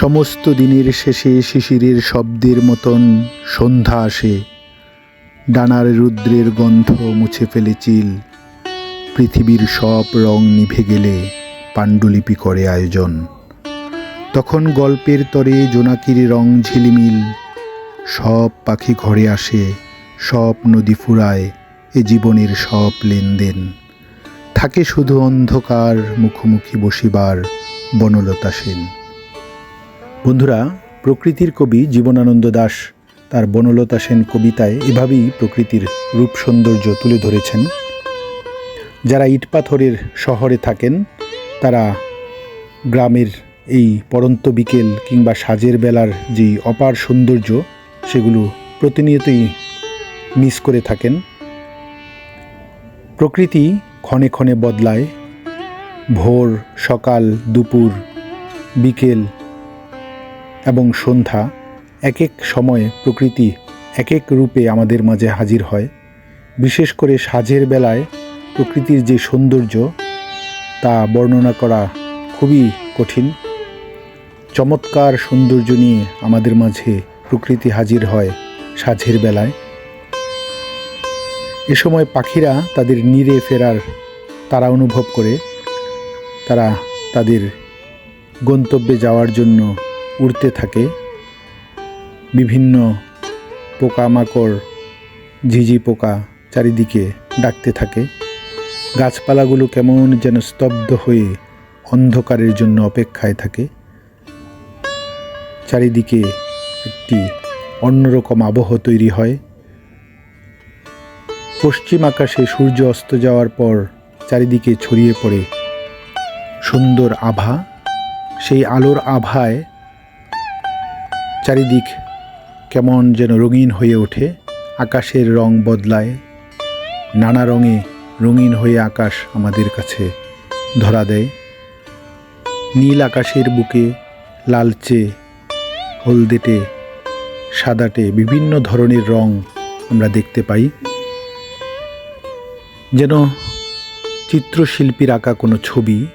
সমস্ত দিনের শেষে শিশিরের শব্দের মতন সন্ধ্যা আসে। ডানার রুদ্রের গন্ধ মুছে ফেলে চিল। পৃথিবীর সব রং নিভে গেলে পাণ্ডুলিপি করে আয়োজন। তখন গল্পের তরে জোনাকির রং ঝিলিমিল। সব পাখি ঘরে আসে, সব নদী ফুরায়, এ জীবনের সব লেনদেন। থাকে শুধু অন্ধকার মুখোমুখি বসিবার বনলতা সেন। বন্ধুরা, প্রকৃতির কবি জীবনানন্দ দাশ তার বনলতা সেন কবিতায় এভাবেই প্রকৃতির রূপ সৌন্দর্য তুলে ধরেছেন। যারা ইটপাথরের শহরে থাকেন, তারা গ্রামের এই পরন্ত বিকেল কিংবা সাজের বেলার যেই অপার সৌন্দর্য, সেগুলো প্রতিনিয়তই মিস করে থাকেন। প্রকৃতি ক্ষণে ক্ষণে বদলায়। ভোর, সকাল, দুপুর, বিকেল এবং সন্ধ্যা এক এক সময়ে প্রকৃতি এক এক রূপে আমাদের মাঝে হাজির হয়। বিশেষ করে সাজের বেলায় প্রকৃতির যে সৌন্দর্য, তা বর্ণনা করা খুবই কঠিন। চমৎকার সৌন্দর্য নিয়ে আমাদের মাঝে প্রকৃতি হাজির হয় সাঝের বেলায়। এ সময় পাখিরা তাদের নীড়ে ফেরার তারা অনুভব করে। তারা তাদের গন্তব্যে যাওয়ার জন্য উড়তে থাকে। বিভিন্ন পোকামাকড়, ঝিঝি পোকা চারিদিকে ডাকতে থাকে। গাছপালাগুলো কেমন যেন স্তব্ধ হয়ে অন্ধকারের জন্য অপেক্ষায় থাকে। চারিদিকে একটি অন্যরকম আবহ তৈরি হয়। পশ্চিম আকাশে সূর্য অস্ত যাওয়ার পর চারিদিকে ছড়িয়ে পড়ে সুন্দর আভা। সেই আলোর আভায় চারিদিক কেমন যেন রঙিন হয়ে ওঠে, আকাশের রং বদলায়। নানা রঙে রঙিন হয়ে আকাশ আমাদের কাছে ধরা দেয়। নীল আকাশের বুকে, লালচে, হলদেটে, সাদাটে বিভিন্ন ধরনের রং আমরা দেখতে পাই। যেন চিত্রশিল্পীর আঁকা কোনো ছবি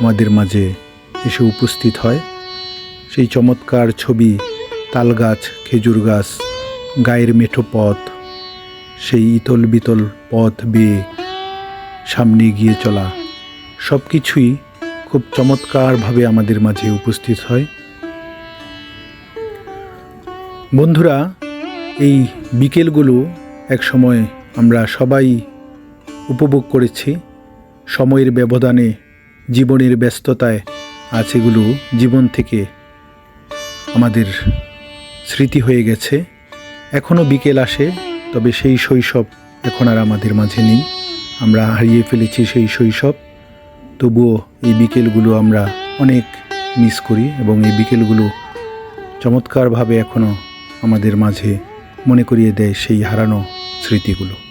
আমাদের মাঝে এসে উপস্থিত হয়। সেই চমৎকার ছবি তাল গাছ খেজুর গাছ, গায়ের মেঠো পথ, সেই ইতল বিতল পথ বেয়ে সামনে গিয়ে চলা। সব কিছুই খুব চমৎকারভাবে আমাদের মাঝে উপস্থিত হয়। বন্ধুরা, এই বিকেলগুলো এক সময় আমরা সবাই উপভোগ করেছি। সময়ের ব্যবধানে, জীবনের ব্যস্ততায়, আজ এগুলো জীবন থেকে আমাদের স্মৃতি হয়ে গেছে, এখনও বিকেল আসে, তবে সেই শৈশব এখন আর আমাদের মাঝে নেই। আমরা হারিয়ে ফেলেছি সেই শৈশব, তবুও এই বিকেলগুলো আমরা অনেক মিস করি এবং এই বিকেলগুলো চমৎকারভাবে এখনও আমাদের মাঝে মনে করিয়ে দেয় সেই হারানো স্মৃতিগুলো।